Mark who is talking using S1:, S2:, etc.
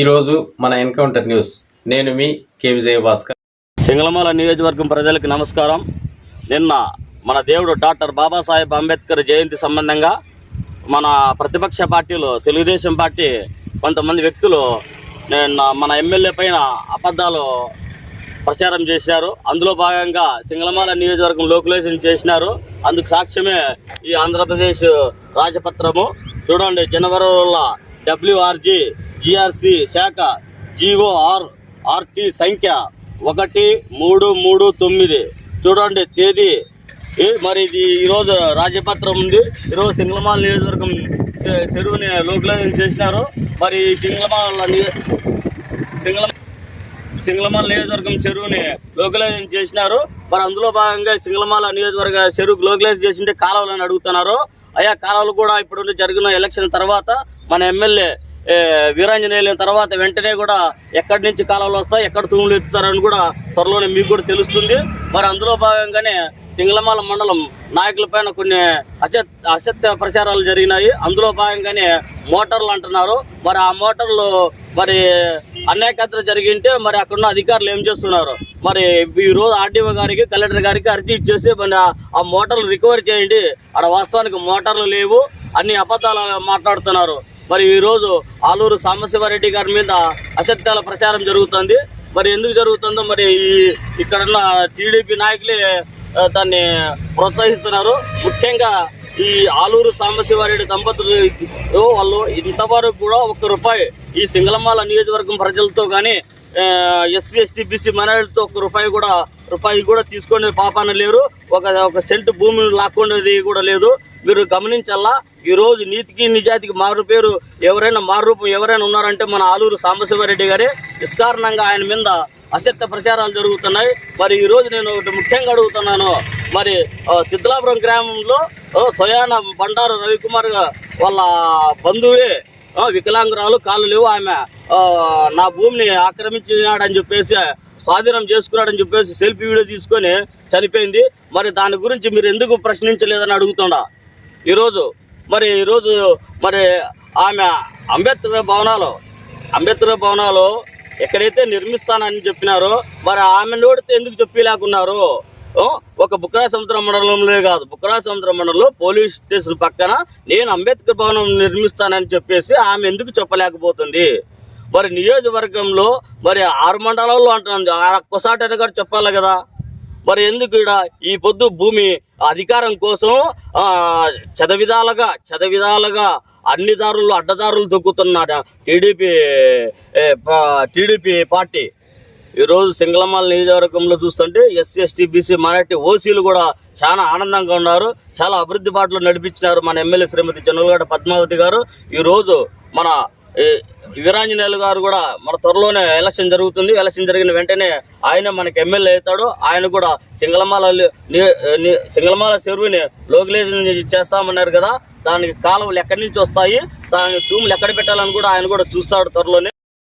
S1: ఈరోజు మన encounter news. నేను మీ కే విజయ భాస్కర్
S2: సింగళమాల నియోజకవర్గం ప్రజలకు నమస్కారం. నిన్న మన దేవుడు డాక్టర్ బాబాసాహెబ్ అంబేద్కర్ జయంతి సంబంధంగా మన ప్రతిపక్ష పార్టీలు తెలుగుదేశం పార్టీ కొంతమంది వ్యక్తులు నిన్న మన ఎమ్మెల్యే పైన అబద్ధాలు ప్రచారం చేశారు. అందులో భాగంగా సింగళమాల నియోజకవర్గం లోకులేషన్ చేసినారు. అందుకు సాక్ష్యమే ఈ ఆంధ్రప్రదేశ్ రాజపత్రము. చూడండి జనవరి డబ్ల్యూఆర్జీ జిఆర్సి శాఖ జీఓఆర్ ఆర్టీ సంఖ్య ఒకటి మూడు మూడు తొమ్మిది. చూడండి తేదీ. మరి ఇది ఈరోజు రాజపత్రం ఉంది. ఈరోజు సింగళమాల నియోజకవర్గం చెరువుని లోకలైజేషన్ చేసినారు. మరి ఈ సింగళమాల నియో- నియోజకవర్గం చెరువుని లోకలైజేషన్ చేసినారు. మరి అందులో భాగంగా సింగళమాల నియోజకవర్గ చెరువు లోకలైజ్ చేసింటే కాలువలని అడుగుతున్నారు. అయ్యా కాలువలు కూడా ఇప్పుడు జరిగిన ఎలక్షన్ తర్వాత మన ఎమ్మెల్యే వీరాంజనేయులైన తర్వాత వెంటనే కూడా ఎక్కడి నుంచి కాలంలో వస్తాయి ఎక్కడ తూములు ఎత్తుతారని కూడా త్వరలోనే మీకు కూడా తెలుస్తుంది. మరి అందులో భాగంగానే సింగళమాల మండలం నాయకులపైన కొన్ని అసత్ అసత్య ప్రచారాలు జరిగినాయి. అందులో భాగంగానే మోటార్లు అంటున్నారు. మరి ఆ మోటార్లు మరి అన్యాయకత్ర జరిగింటే మరి అక్కడున్న అధికారులు ఏం చేస్తున్నారు? మరి ఈ రోజు ఆర్డీఓ గారికి కలెక్టర్ గారికి అర్జీ ఇచ్చేసి మరి ఆ- మోటార్లు రికవరీ చేయండి. అక్కడ వాస్తవానికి మోటార్లు లేవు. అన్ని అబద్ధాలు మాట్లాడుతున్నారు. మరి ఈరోజు ఆలూరు సాంబశివారెడ్డి గారి మీద అసత్యాల ప్రచారం జరుగుతుంది. మరి ఎందుకు జరుగుతుందో మరి ఈ ఇక్కడున్న టీడీపీ నాయకులే దాన్ని ప్రోత్సహిస్తున్నారు. ముఖ్యంగా ఈ ఆలూరు సాంబశివారెడ్డి దంపతులు వాళ్ళు ఇంతవరకు కూడా ఒక్క రూపాయి ఈ సింగళమాల నియోజకవర్గం ప్రజలతో కానీ ఎస్సీ ఎస్టీ బీసీ మైనారిటీతో ఒక రూపాయి కూడా రూపాయి కూడా తీసుకునే పాపాన లేరు. ఒక ఒక సెంటు భూమిని లాక్కునేది కూడా లేదు. మీరు గమనించాలా ఈరోజు నీతికి నిజాతికి మారు పేరు ఎవరైనా మారురూపం ఎవరైనా ఉన్నారంటే మన ఆలూరు సాంబశివారెడ్డి గారే. నిష్కారణంగా ఆయన మీద అసత్య ప్రచారాలు జరుగుతున్నాయి. మరి ఈరోజు నేను ఒకటి ముఖ్యంగా అడుగుతున్నాను. మరి ఆ, సిద్ధలాపురం గ్రామంలో సోయాన బండారు రవికుమార్ వాళ్ళ బంధువే వికలాంగురాలు కాళ్ళు లేవు ఆమె నా భూమిని ఆక్రమించినాడని చెప్పేసి స్వాధీనం చేసుకున్నాడని చెప్పేసి సెల్ఫీ వీడియో తీసుకొని చనిపోయింది. మరి దాని గురించి మీరు ఎందుకు ప్రశ్నించలేదని అడుగుతుండా? ఈరోజు మరి ఈరోజు మరి ఆమె అంబేద్కర్ భవనాలు అంబేద్కర్ భవనాలు ఎక్కడైతే నిర్మిస్తానని చెప్పినారో మరి ఆమె నోడితే ఎందుకు చెప్పలేకున్నారు? ఒక బుక్రా సముద్ర మండలంలో కాదు బుక్రా సముద్ర మండలంలో పోలీస్ స్టేషన్ పక్కన నేను అంబేద్కర్ భవనం నిర్మిస్తానని చెప్పేసి ఆమె ఎందుకు చెప్పలేకపోతుంది? మరి నియోజకవర్గంలో మరి ఆరు మండలాల్లో అంటున్నాను ఆ ఒక్కసారి కూడా చెప్పాలి కదా. మరి ఎందుకు ఈడ ఈ పొద్దు భూమి అధికారం కోసం చదవిధాలుగా చదవిధాలుగా అన్ని దారులు అడ్డదారులు దొక్కుతున్నాడు టీడీపీ టీడీపీ పార్టీ. ఈరోజు సింగళమాల నియోజకవర్గంలో చూస్తుంటే ఎస్సీ ఎస్టీ బీసీ మైనార్టీ ఓసీలు కూడా చాలా ఆనందంగా ఉన్నారు. చాలా అభివృద్ధి పాటలు నడిపించినారు మన ఎమ్మెల్యే శ్రీమతి జనరల్గడ్డ పద్మావతి గారు. ఈరోజు మన వీరాంజనేయులు గారు కూడా మన త్వరలోనే ఎలక్షన్ జరుగుతుంది. ఎలక్షన్ జరిగిన వెంటనే ఆయన మనకి ఎమ్మెల్యే అవుతాడు. ఆయన కూడా సింగళమాల ని- సింగళమాల చెరువుని లోకలైజేషన్ చేస్తామన్నారు కదా. దానికి కాలువలు ఎక్కడి నుంచి వస్తాయి? దాని తూములు ఎక్కడ పెట్టాలని కూడా ఆయన కూడా చూస్తాడు త్వరలోనే.